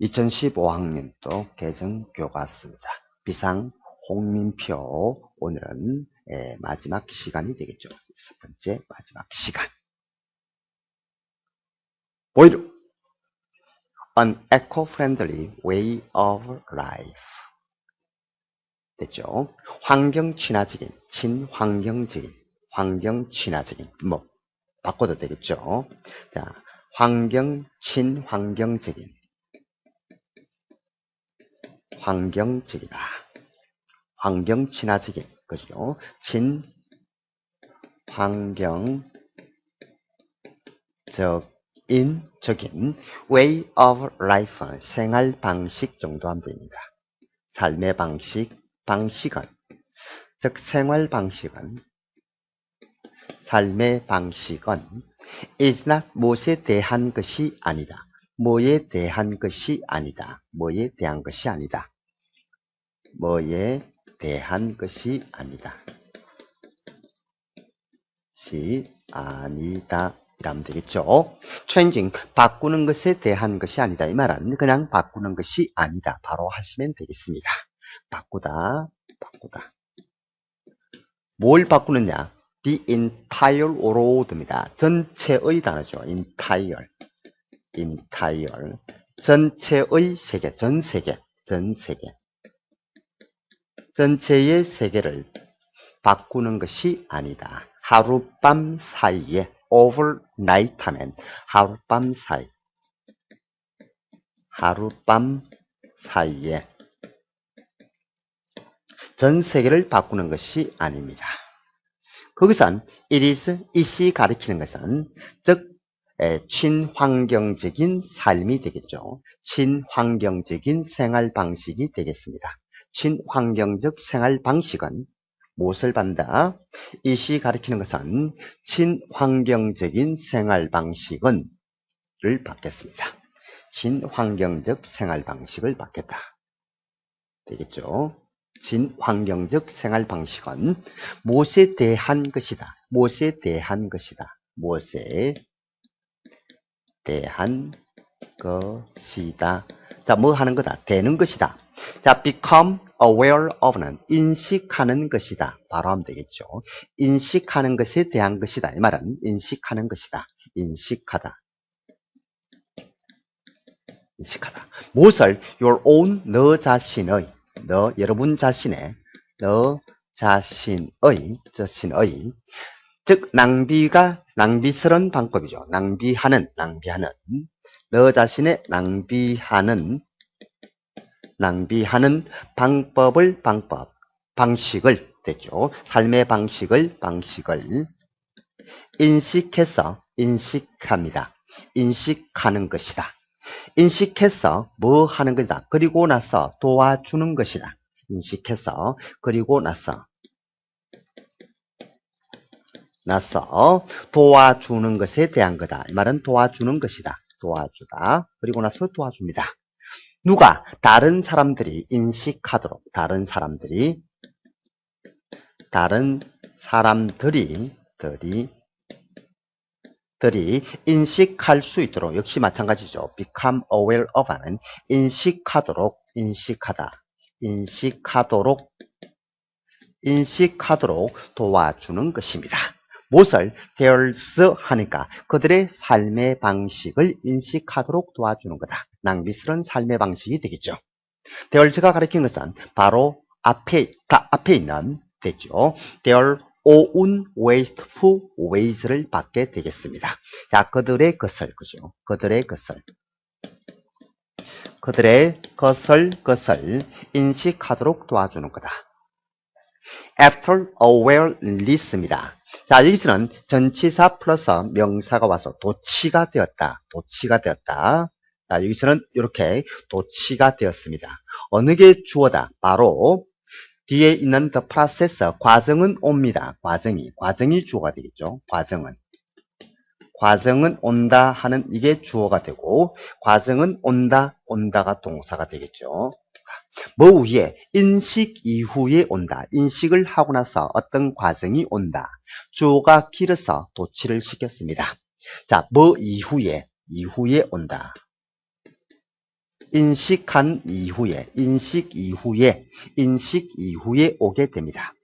2015학년도 개정 교과서입니다. 비상 홍민표 오늘은 예, 마지막 시간이 되겠죠. 첫 번째 마지막 시간. 보이로 An eco-friendly way of life. 됐죠? 환경 친화적인, 친환경적인, 환경 친화적인, 뭐, 바꿔도 되겠죠? 자, 환경 친환경적인, 환경적이다. 환경 친화적인, 그죠? 친, 환경적인, 적인 way of life, 생활 방식 정도 하면 됩니다. 삶의 방식, 방식은, 즉 생활 방식은, 삶의 방식은 is not 무엇에 대한 것이 아니다. 뭐에 대한 것이 아니다. 뭐에 대한 것이 아니다. 뭐에 대한 것이 아니다. 시 아니다. 이라면 되겠죠. changing 바꾸는 것에 대한 것이 아니다. 이 말은 그냥 바꾸는 것이 아니다. 바로 하시면 되겠습니다. 바꾸다, 바꾸다. 뭘 바꾸느냐? The entire road입니다. 전체의 단어죠. entire, entire. 전체의 세계, 전 세계, 전 세계. 전체의 세계를 바꾸는 것이 아니다. 하룻밤 사이에 overnight 하면 하룻밤 사이 하룻밤 사이에 전 세계를 바꾸는 것이 아닙니다. 거기선 it is, it이 가리키는 것은 즉 에, 친환경적인 삶이 되겠죠. 친환경적인 생활 방식이 되겠습니다. 친환경적 생활 방식은 무엇을 반다? 이 시 가리키는 것은 친환경적인 생활 방식은 를 받겠습니다. 친환경적 생활 방식을 받겠다. 되겠죠? 친환경적 생활 방식은 무엇에 대한 것이다. 무엇에 대한 것이다. 무엇에 대한 것이다. 자, 뭐 하는 거다? 되는 것이다. 자, become aware of는 인식하는 것이다. 바로 하면 되겠죠. 인식하는 것에 대한 것이다. 이 말은 인식하는 것이다. 인식하다. 인식하다. 무엇을 your own 너 자신의 너 여러분 자신의 너 자신의 자신의 즉 낭비가 낭비스러운 방법이죠. 낭비하는 낭비하는 너 자신의 낭비하는 낭비하는 방법을 방법 방식을 되죠. 삶의 방식을 방식을 인식해서 인식합니다. 인식하는 것이다. 인식해서 뭐 하는 것이다. 그리고 나서 도와주는 것이다. 인식해서 그리고 나서 나서 도와주는 것에 대한 거다. 이 말은 도와주는 것이다. 도와주다. 그리고 나서 도와줍니다. 누가 다른 사람들이 인식하도록 다른 사람들이 다른 사람들이 들이 들이 인식할 수 있도록 역시 마찬가지죠. become aware of 하는 인식하도록 인식하다 인식하도록 인식하도록 도와주는 것입니다. 무엇을 theirs 하니까 그들의 삶의 방식을 인식하도록 도와주는 거다. 낭비스러운 삶의 방식이 되겠죠. theirs가 가리킨 것은 바로 앞에 다 앞에 있는 되죠. their own wasteful ways를 받게 되겠습니다. 자, 그들의 것을 그죠. 그들의 것을 그들의 것을 것을 인식하도록 도와주는 거다. After awareness입니다. 자, 여기서는 전치사 플러스 명사가 와서 도치가 되었다. 도치가 되었다. 자, 여기서는 이렇게 도치가 되었습니다. 어느 게 주어다? 바로 뒤에 있는 the process, 과정은 옵니다. 과정이, 과정이 주어가 되겠죠. 과정은. 과정은 온다 하는 이게 주어가 되고, 과정은 온다, 온다가 동사가 되겠죠. 뭐 위에 인식 이후에 온다. 인식을 하고 나서 어떤 과정이 온다. 주어가 길어서 도치를 시켰습니다. 자, 뭐 이후에 이후에 온다. 인식한 이후에, 인식 이후에, 인식 이후에 오게 됩니다.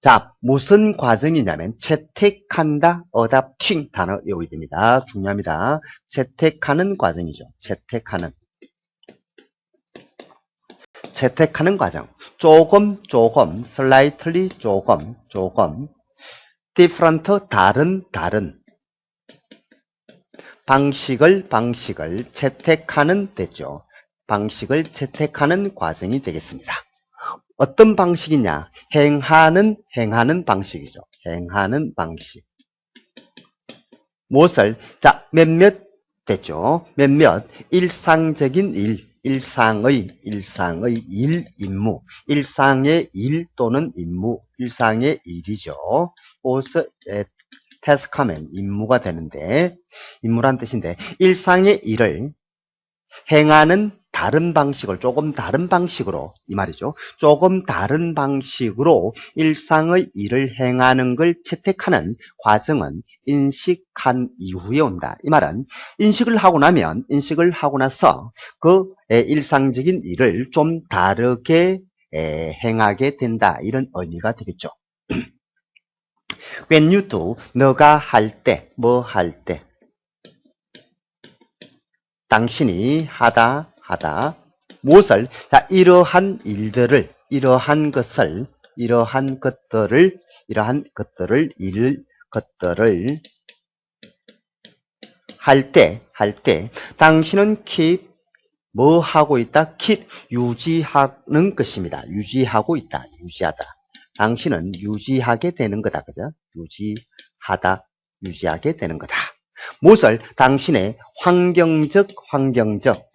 자, 무슨 과정이냐면 채택한다, 어답팅 단어 외워야 됩니다. 중요합니다. 채택하는 과정이죠. 채택하는. 채택하는 과정. 조금, 조금, slightly, 조금, 조금, different, 다른, 다른. 방식을, 방식을 채택하는 되죠. 방식을 채택하는 과정이 되겠습니다. 어떤 방식이냐? 행하는, 행하는 방식이죠. 행하는 방식. 무엇을? 자, 몇몇 됐죠. 몇몇 일상적인 일, 일상의, 일상의 일, 임무, 일상의 일 또는 임무, 일상의 일이죠. 옷을 태스크하면 임무가 되는데, 임무란 뜻인데, 일상의 일을 행하는 다른 방식을 조금 다른 방식으로 이 말이죠. 조금 다른 방식으로 일상의 일을 행하는 걸 채택하는 과정은 인식한 이후에 온다. 이 말은 인식을 하고 나면 인식을 하고 나서 그 에, 일상적인 일을 좀 다르게 에, 행하게 된다. 이런 의미가 되겠죠. When you do, 너가 할 때, 뭐 할 때. 당신이 하다, 하다. 무엇을? 자, 이러한 일들을, 이러한 것을, 이러한 것들을, 이러한 것들을, 일, 것들을 할 때, 할 때, 당신은 keep, 뭐 하고 있다? keep, 유지하는 것입니다. 유지하고 있다. 유지하다. 당신은 유지하게 되는 거다. 그죠? 유지하다, 유지하게 되는 거다. 무엇을? 당신의 환경적, 환경적,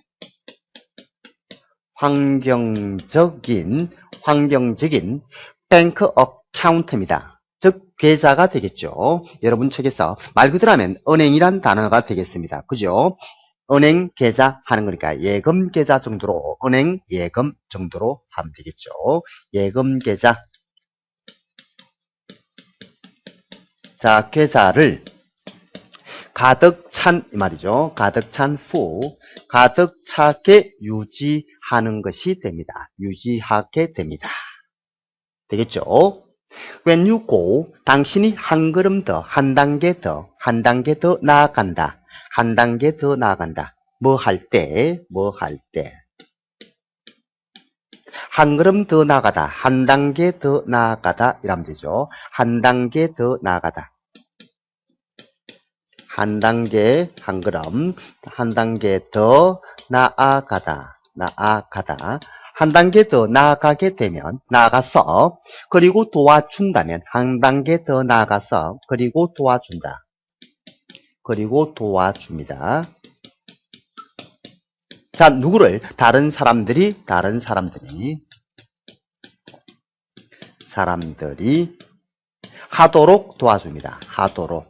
환경적인, 환경적인 뱅크 어카운트입니다. 즉, 계좌가 되겠죠. 여러분 책에서 말 그대로 하면 은행이란 단어가 되겠습니다. 그죠? 은행 계좌 하는 거니까 예금 계좌 정도로, 은행 예금 정도로 하면 되겠죠. 예금 계좌. 자, 계좌를 가득 찬, 이 말이죠. 가득 찬 후, 가득 차게 유지하는 것이 됩니다. 유지하게 됩니다. 되겠죠? When you go, 당신이 한 걸음 더, 한 단계 더, 한 단계 더 나아간다. 한 단계 더 나아간다. 뭐 할 때, 뭐 할 때. 한 걸음 더 나아가다, 한 단계 더 나아가다, 이러면 되죠. 한 단계 더 나아가다. 한 단계, 한 걸음, 한 단계 더 나아가다, 나아가다. 한 단계 더 나아가게 되면, 나아가서, 그리고 도와준다면, 한 단계 더 나아가서, 그리고 도와준다. 그리고 도와줍니다. 자, 누구를? 다른 사람들이, 다른 사람들이, 사람들이 하도록 도와줍니다. 하도록.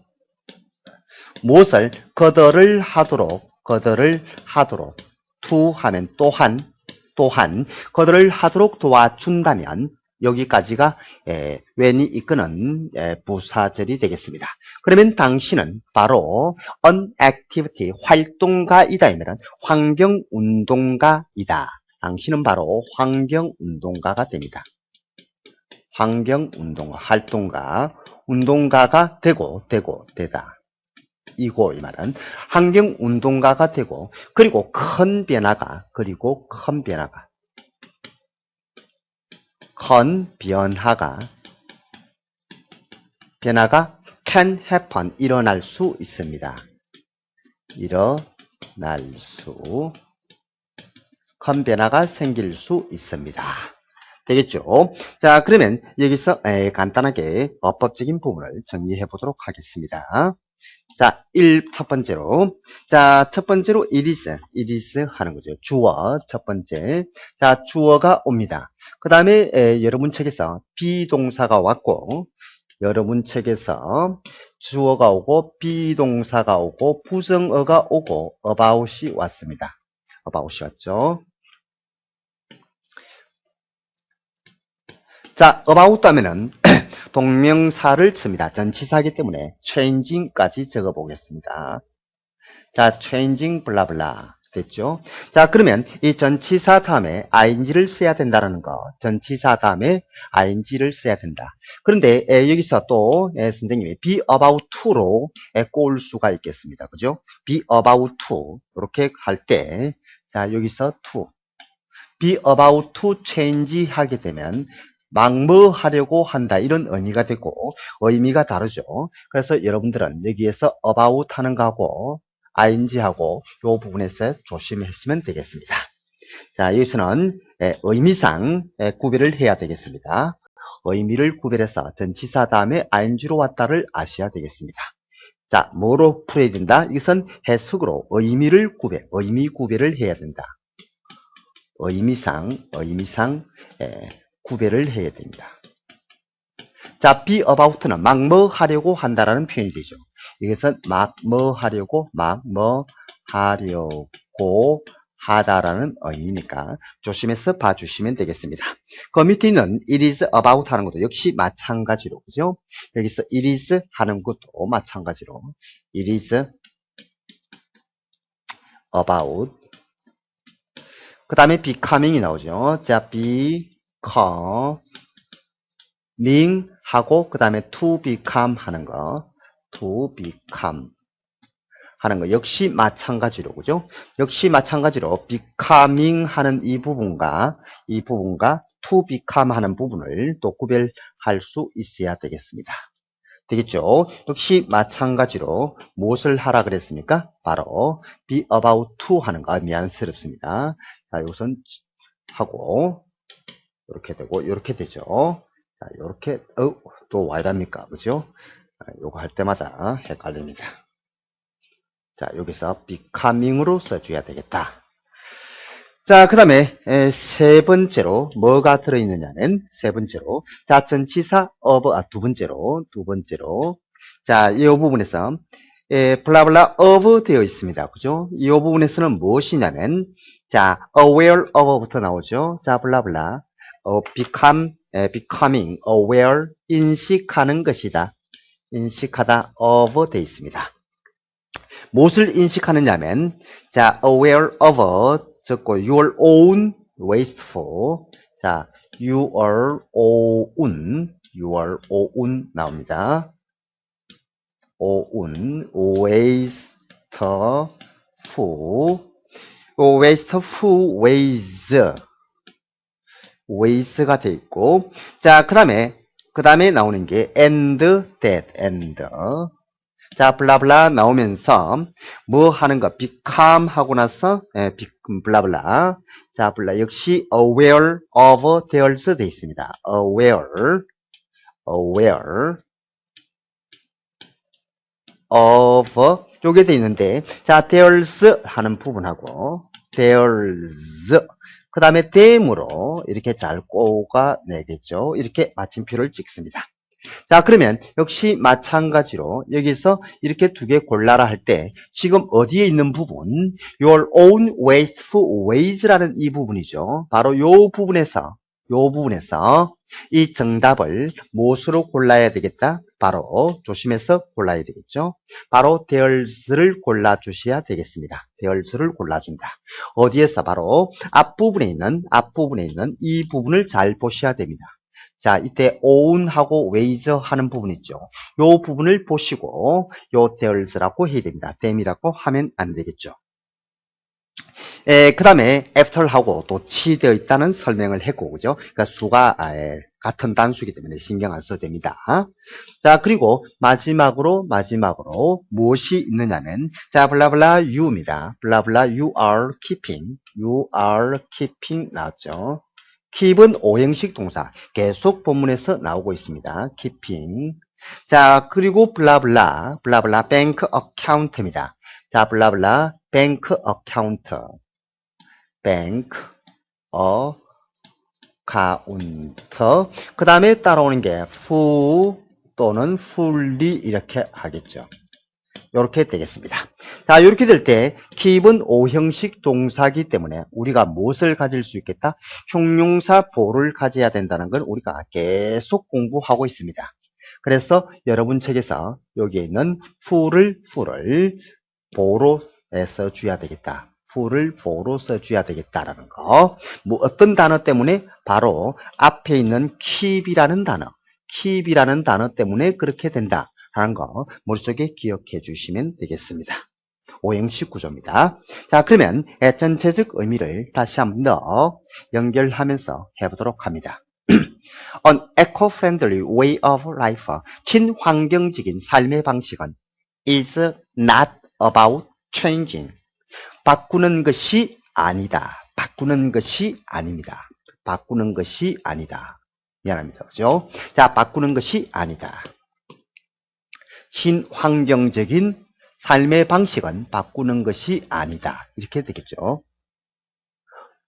무엇을? 그들을 하도록, 그들을 하도록. to 하면 또한, 또한, 그들을 하도록 도와준다면, 여기까지가 에, when이 이끄는 에, 부사절이 되겠습니다. 그러면 당신은 바로 an activity, 활동가이다. 이면 환경운동가이다. 당신은 바로 환경운동가가 됩니다. 환경운동가, 활동가, 운동가가 되고, 되고, 되다. 이고 이 말은 환경 운동가가 되고 그리고 큰 변화가 그리고 큰 변화가 큰 변화가 변화가 can happen 일어날 수 있습니다. 일어날 수, 큰 변화가 생길 수 있습니다. 되겠죠? 자, 그러면 여기서 에, 간단하게 어법적인 부분을 정리해 보도록 하겠습니다. 자, 1, 첫 번째로. 자, 첫 번째로 it is 하는 거죠. 주어, 첫 번째. 자, 주어가 옵니다. 그 다음에 여러분 책에서 비동사가 왔고, 여러분 책에서 주어가 오고, 비동사가 오고, 부정어가 오고, about이 왔습니다. about이 왔죠. 자, about 하면은 동명사를 씁니다. 전치사이기 때문에 changing까지 적어보겠습니다. 자, changing 블라블라 됐죠? 자, 그러면 이 전치사 다음에 ing를 써야 된다는 거. 전치사 다음에 ing를 써야 된다. 그런데 에, 여기서 또 에, 선생님이 be about to로 에, 꼬을 수가 있겠습니다. 그죠? be about to 이렇게 할 때, 자, 여기서 to. be about to change 하게 되면 막뭐 하려고 한다 이런 의미가 되고 의미가 다르죠. 그래서 여러분들은 여기에서 about 하는 거하고 ing하고 이 부분에서 조심했으면 되겠습니다. 자 여기서는 에, 의미상 에, 구별을 해야 되겠습니다. 의미를 구별해서 전치사 다음에 ing로 왔다를 아셔야 되겠습니다. 자 뭐로 풀어야 된다? 이것은 해석으로 의미를 구별, 의미 구별을 해야 된다. 의미상, 의미상 에, 구별을 해야 됩니다. 자, be about는 막 뭐 하려고 한다라는 표현이 되죠. 이것은 막 뭐 하려고, 막 뭐 하려고 하다라는 의미니까 조심해서 봐주시면 되겠습니다. 그 밑에 있는 it is about 하는 것도 역시 마찬가지로, 그죠? 여기서 it is 하는 것도 마찬가지로 it is about 그 다음에 becoming이 나오죠. 자, becoming 하고 그 다음에 to become 하는 거 to become 하는 거 역시 마찬가지로 그죠? 역시 마찬가지로 becoming 하는 이 부분과 이 부분과 to become 하는 부분을 또 구별할 수 있어야 되겠습니다. 되겠죠? 역시 마찬가지로 무엇을 하라 그랬습니까? 바로 be about to 하는 거 미안스럽습니다. 자, 우선 하고 이렇게 되고 이렇게 되죠. 자, 이렇게 어, 또 와이랍니까? 그죠? 자, 요거 할 때마다 헷갈립니다. 자, 여기서 becoming으로 써줘야 되겠다. 자, 그 다음에 세 번째로 뭐가 들어있느냐는 세 번째로 자, 전치사 of 아, 두 번째로 두 번째로 자, 이 부분에서 에, 블라블라 of 되어 있습니다. 그죠? 이 부분에서는 무엇이냐면 자, aware of부터 나오죠. 자, 블라블라 어, become 에, becoming aware 인식하는 것이다. 인식하다 of 되어 있습니다. 무엇을 인식하느냐면 자, aware of 적고 your own wasteful 자, your own your own 나옵니다. own wasteful wasteful ways ways가 돼 있고 자, 그 다음에 그 다음에 나오는 게 and that and 자, 블라블라 나오면서 뭐 하는 거 become 하고 나서 예, 비- 블라블라. 자, 블라 역시 aware of there's 돼 있습니다. aware aware of 쪼개 돼 있는데 자, there's 하는 부분하고 there's 그 다음에 them으로 이렇게 잘 꼬가 내겠죠. 이렇게 마침표를 찍습니다. 자, 그러면 역시 마찬가지로 여기서 이렇게 두 개 골라라 할 때 지금 어디에 있는 부분? your own wasteful ways라는 이 부분이죠. 바로 요 부분에서 요 부분에서 이 정답을 무엇으로 골라야 되겠다? 바로 조심해서 골라야 되겠죠. 바로 there's를 골라주셔야 되겠습니다. there's를 골라준다. 어디에서? 바로 앞부분에 있는 앞부분에 있는 이 부분을 잘 보셔야 됩니다. 자, 이때 own하고 ways 하는 부분 있죠. 요 부분을 보시고 요 there's라고 해야 됩니다. them이라고 하면 안 되겠죠. 그 다음에 after하고 또 치되어 있다는 설명을 했고, 그죠? 그러니까 수가 아예 같은 단수이기 때문에 신경 안 써도 됩니다. 자, 그리고 마지막으로, 마지막으로 무엇이 있느냐면, 자, 블라블라 you입니다. 블라블라 you are keeping, you are keeping 나왔죠. keep은 오형식 동사, 계속 본문에서 나오고 있습니다. keeping. 자, 그리고 블라블라, 블라블라 bank account입니다. 자, 블라블라 bank account. bank account. 그 다음에 따라오는 게 full 또는 fully 이렇게 하겠죠. 이렇게 되겠습니다. 자, 이렇게 될 때 keep은 오형식 동사기 때문에 우리가 무엇을 가질 수 있겠다? 형용사 보를 가져야 된다는 걸 우리가 계속 공부하고 있습니다. 그래서 여러분 책에서 여기에 있는 full을 full을 보로 써줘야 되겠다. Who를 for로 써줘야 되겠다라는 거. 뭐 어떤 단어 때문에 바로 앞에 있는 keep이라는 단어, keep이라는 단어 때문에 그렇게 된다 하는 거 머릿속에 기억해 주시면 되겠습니다. 오형식 구조입니다. 자, 그러면 예, 전체적 의미를 다시 한 번 더 연결하면서 해보도록 합니다. An eco-friendly way of life, 친환경적인 삶의 방식은 is not about changing. 바꾸는 것이 아니다. 바꾸는 것이 아닙니다. 바꾸는 것이 아니다. 미안합니다. 그죠? 자, 바꾸는 것이 아니다. 친환경적인 삶의 방식은 바꾸는 것이 아니다. 이렇게 되겠죠.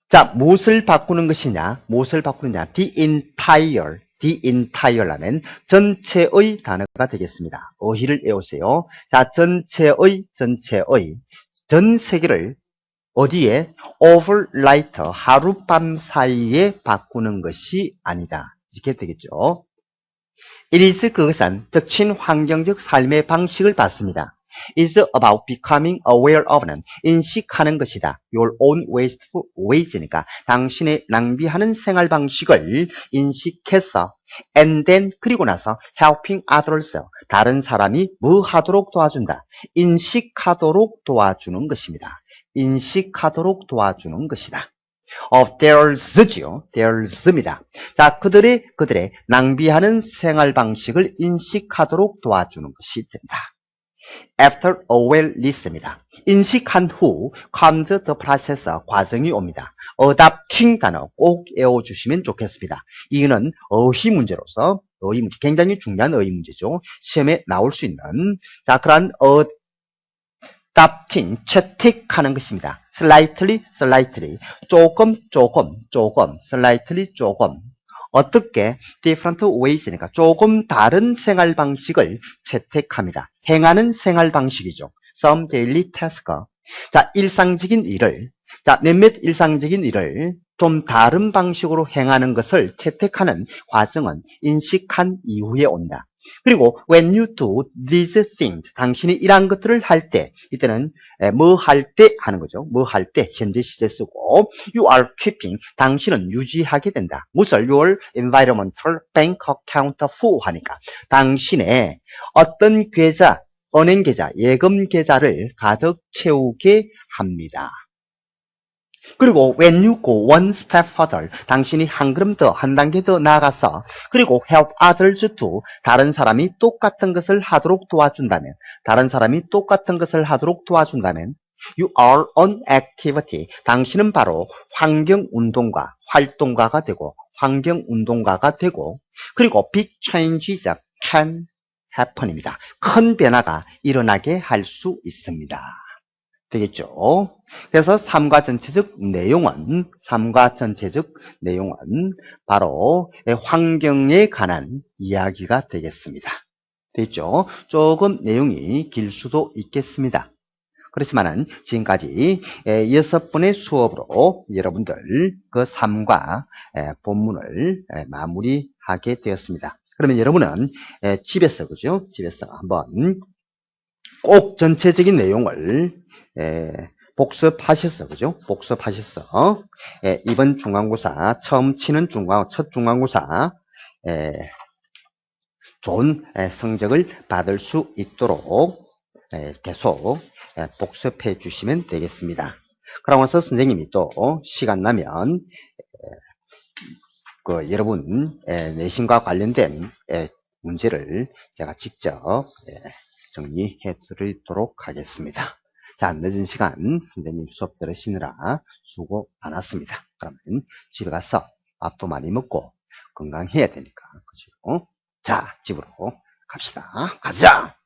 자, 무엇을 바꾸는 것이냐? 무엇을 바꾸느냐? The entire, the entire라면 전체의 단어가 되겠습니다. 어휘를 외우세요. 자, 전체의, 전체의, 전 세계를 어디에? overnight, 하룻밤 사이에 바꾸는 것이 아니다. 이렇게 되겠죠. Is 그것은 즉 친환경적 삶의 방식을 받습니다. Is about becoming aware of는 인식하는 것이다. Your own wasteful ways니까 당신의 낭비하는 생활 방식을 인식해서 and then 그리고 나서 helping others 다른 사람이 뭐 하도록 도와준다. 인식하도록 도와주는 것입니다. 인식하도록 도와주는 것이다. of theirs지요. theirs입니다. 자, 그들의 그들의 낭비하는 생활 방식을 인식하도록 도와주는 것이 된다. After a well list입니다. 인식한 후 comes the process 과정이 옵니다. adapting 단어 꼭 외워주시면 좋겠습니다. 이거는 어휘 문제로서 어휘 문제 굉장히 중요한 어휘 문제죠. 시험에 나올 수 있는 자 그러한 adapting 채택하는 것입니다. slightly, slightly 조금, 조금, 조금, slightly 조금 어떻게 different ways니까 조금 다른 생활 방식을 채택합니다. 행하는 생활 방식이죠. some daily task. 자, 일상적인 일을 자, 몇몇 일상적인 일을 좀 다른 방식으로 행하는 것을 채택하는 과정은 인식한 이후에 온다. 그리고 when you do these things, 당신이 이러한 것들을 할 때, 이때는 뭐 할 때 하는 거죠. 뭐 할 때 현재 시제 쓰고 you are keeping, 당신은 유지하게 된다. 무엇을 your environmental bank account full 하니까 당신의 어떤 계좌, 은행 계좌, 예금 계좌를 가득 채우게 합니다. 그리고 when you go one step further, 당신이 한 걸음 더, 한 단계 더 나아가서 그리고 help others to, 다른 사람이 똑같은 것을 하도록 도와준다면 다른 사람이 똑같은 것을 하도록 도와준다면 you are an activity, 당신은 바로 환경운동가, 활동가가 되고 환경운동가가 되고 그리고 big changes can happen입니다. 큰 변화가 일어나게 할 수 있습니다. 되겠죠. 그래서 삶과 전체적 내용은 삶과 전체적 내용은 바로 환경에 관한 이야기가 되겠습니다. 됐죠? 조금 내용이 길 수도 있겠습니다. 그렇지만은 지금까지 여섯 번의 수업으로 여러분들 그 삶과 본문을 마무리하게 되었습니다. 그러면 여러분은 집에서 그죠? 집에서 한번 꼭 전체적인 내용을 예, 복습하셨어. 그죠? 복습하셨어. 예, 이번 중간고사, 처음 치는 중간, 첫 중간고사, 예, 좋은 예, 성적을 받을 수 있도록 예, 계속 예, 복습해 주시면 되겠습니다. 그러면서 선생님이 또 시간 나면 예, 그 여러분 예, 내신과 관련된 예, 문제를 제가 직접 예, 정리해 드리도록 하겠습니다. 자, 늦은 시간 선생님 수업 들으시느라 수고 많았습니다. 그러면 집에 가서 밥도 많이 먹고 건강해야 되니까. 그죠? 자, 집으로 갑시다. 가자!